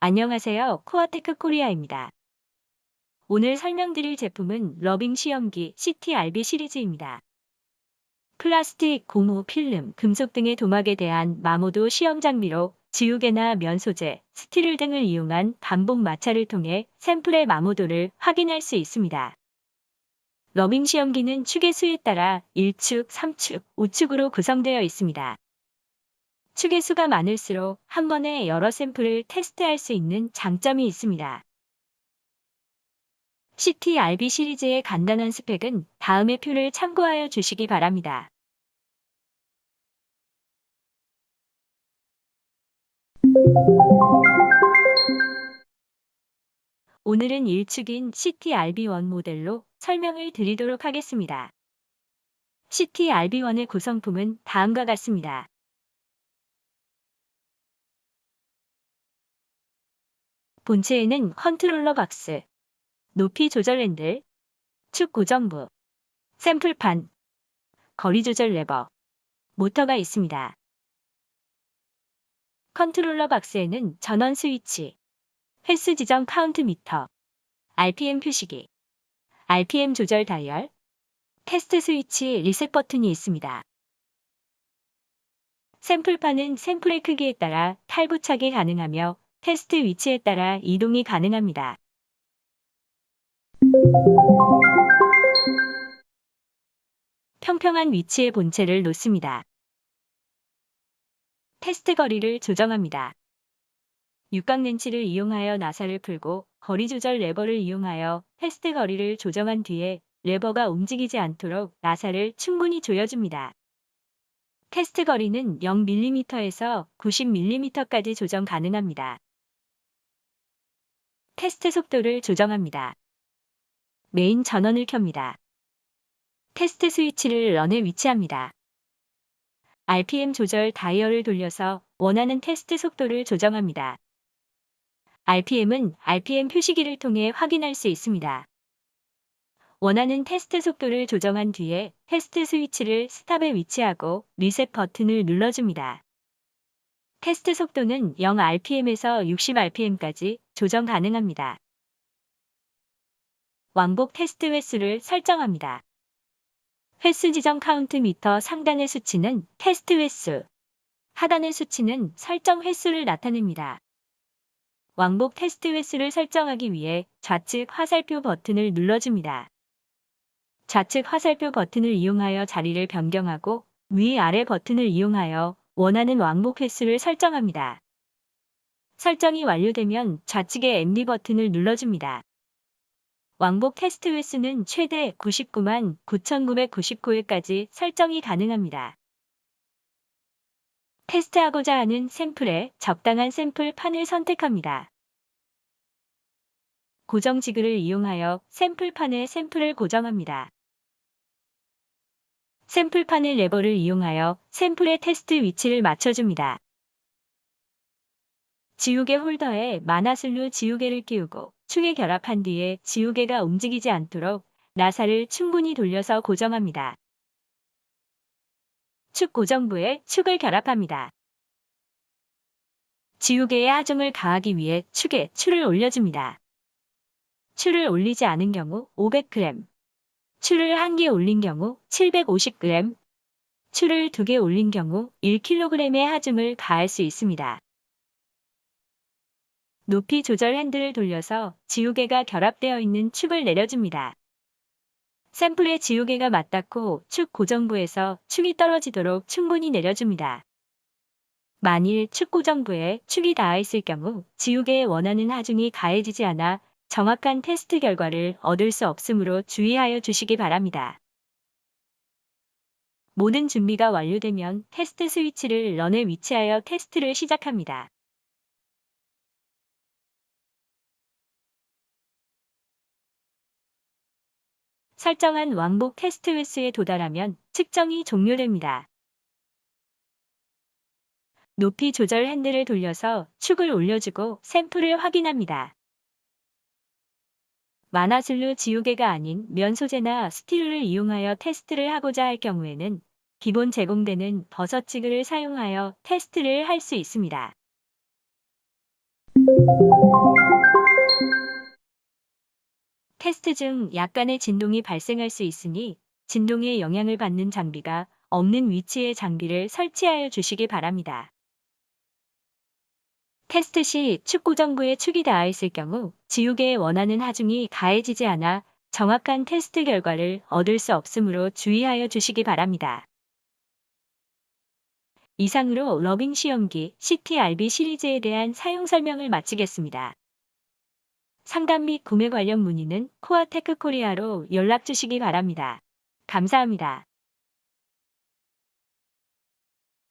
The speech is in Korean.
안녕하세요. 코아테크 코리아입니다. 오늘 설명드릴 제품은 러빙 시험기 CTRB 시리즈입니다. 플라스틱, 고무, 필름, 금속 등의 도막에 대한 마모도 시험 장비로 지우개나 면 소재, 스티를 등을 이용한 반복 마찰을 통해 샘플의 마모도를 확인할 수 있습니다. 러빙 시험기는 축의 수에 따라 1축, 3축, 5축으로 구성되어 있습니다. 축의 수가 많을수록 한 번에 여러 샘플을 테스트할 수 있는 장점이 있습니다. CTRB 시리즈의 간단한 스펙은 다음의 표를 참고하여 주시기 바랍니다. 오늘은 1축인 CTRB1 모델로 설명을 드리도록 하겠습니다. CTRB1의 구성품은 다음과 같습니다. 본체에는 컨트롤러 박스, 높이 조절 핸들, 축 고정부, 샘플판, 거리 조절 레버, 모터가 있습니다. 컨트롤러 박스에는 전원 스위치, 횟수 지정 카운트 미터, RPM 표시기, RPM 조절 다이얼, 테스트 스위치 리셋 버튼이 있습니다. 샘플판은 샘플의 크기에 따라 탈부착이 가능하며 테스트 위치에 따라 이동이 가능합니다. 평평한 위치에 본체를 놓습니다. 테스트 거리를 조정합니다. 육각 렌치를 이용하여 나사를 풀고 거리 조절 레버를 이용하여 테스트 거리를 조정한 뒤에 레버가 움직이지 않도록 나사를 충분히 조여줍니다. 테스트 거리는 0mm에서 90mm까지 조정 가능합니다. 테스트 속도를 조정합니다. 메인 전원을 켭니다. 테스트 스위치를 런에 위치합니다. RPM 조절 다이얼을 돌려서 원하는 테스트 속도를 조정합니다. RPM은 RPM 표시기를 통해 확인할 수 있습니다. 원하는 테스트 속도를 조정한 뒤에 테스트 스위치를 스탑에 위치하고 리셋 버튼을 눌러줍니다. 테스트 속도는 0rpm에서 60rpm까지 조정 가능합니다. 왕복 테스트 횟수를 설정합니다. 횟수 지정 카운트 미터 상단의 수치는 테스트 횟수, 하단의 수치는 설정 횟수를 나타냅니다. 왕복 테스트 횟수를 설정하기 위해 좌측 화살표 버튼을 눌러줍니다. 좌측 화살표 버튼을 이용하여 자리를 변경하고 위아래 버튼을 이용하여 원하는 왕복 횟수를 설정합니다. 설정이 완료되면 좌측의 MD 버튼을 눌러줍니다. 왕복 테스트 횟수는 최대 99만 9,999회까지 설정이 가능합니다. 테스트하고자 하는 샘플에 적당한 샘플 판을 선택합니다. 고정 지그를 이용하여 샘플판에 샘플을 고정합니다. 샘플판의 레버를 이용하여 샘플의 테스트 위치를 맞춰줍니다. 지우개 홀더에 마나슬로 지우개를 끼우고 축에 결합한 뒤에 지우개가 움직이지 않도록 나사를 충분히 돌려서 고정합니다. 축 고정부에 축을 결합합니다. 지우개의 하중을 가하기 위해 축에 추를 올려줍니다. 추를 올리지 않은 경우 500g, 추를 1개 올린 경우 750g, 추를 2개 올린 경우 1kg의 하중을 가할 수 있습니다. 높이 조절 핸들을 돌려서 지우개가 결합되어 있는 축을 내려줍니다. 샘플에 지우개가 맞닿고 축 고정부에서 축이 떨어지도록 충분히 내려줍니다. 만일 축 고정부에 축이 닿아 있을 경우 지우개에 원하는 하중이 가해지지 않아 정확한 테스트 결과를 얻을 수 없으므로 주의하여 주시기 바랍니다. 모든 준비가 완료되면 테스트 스위치를 런에 위치하여 테스트를 시작합니다. 설정한 왕복 테스트 횟수에 도달하면 측정이 종료됩니다. 높이 조절 핸들을 돌려서 축을 올려주고 샘플을 확인합니다. 마나슬루 지우개가 아닌 면 소재나 스틸을 이용하여 테스트를 하고자 할 경우에는 기본 제공되는 버섯치그를 사용하여 테스트를 할 수 있습니다. 테스트 중 약간의 진동이 발생할 수 있으니 진동에 영향을 받는 장비가 없는 위치에 장비를 설치하여 주시기 바랍니다. 테스트 시 축구정부에 축이 닿아 있을 경우 지우개에 원하는 하중이 가해지지 않아 정확한 테스트 결과를 얻을 수 없으므로 주의하여 주시기 바랍니다. 이상으로 러빙 시험기 CTRB 시리즈에 대한 사용 설명을 마치겠습니다. 상담 및 구매 관련 문의는 코아테크 코리아로 연락 주시기 바랍니다. 감사합니다.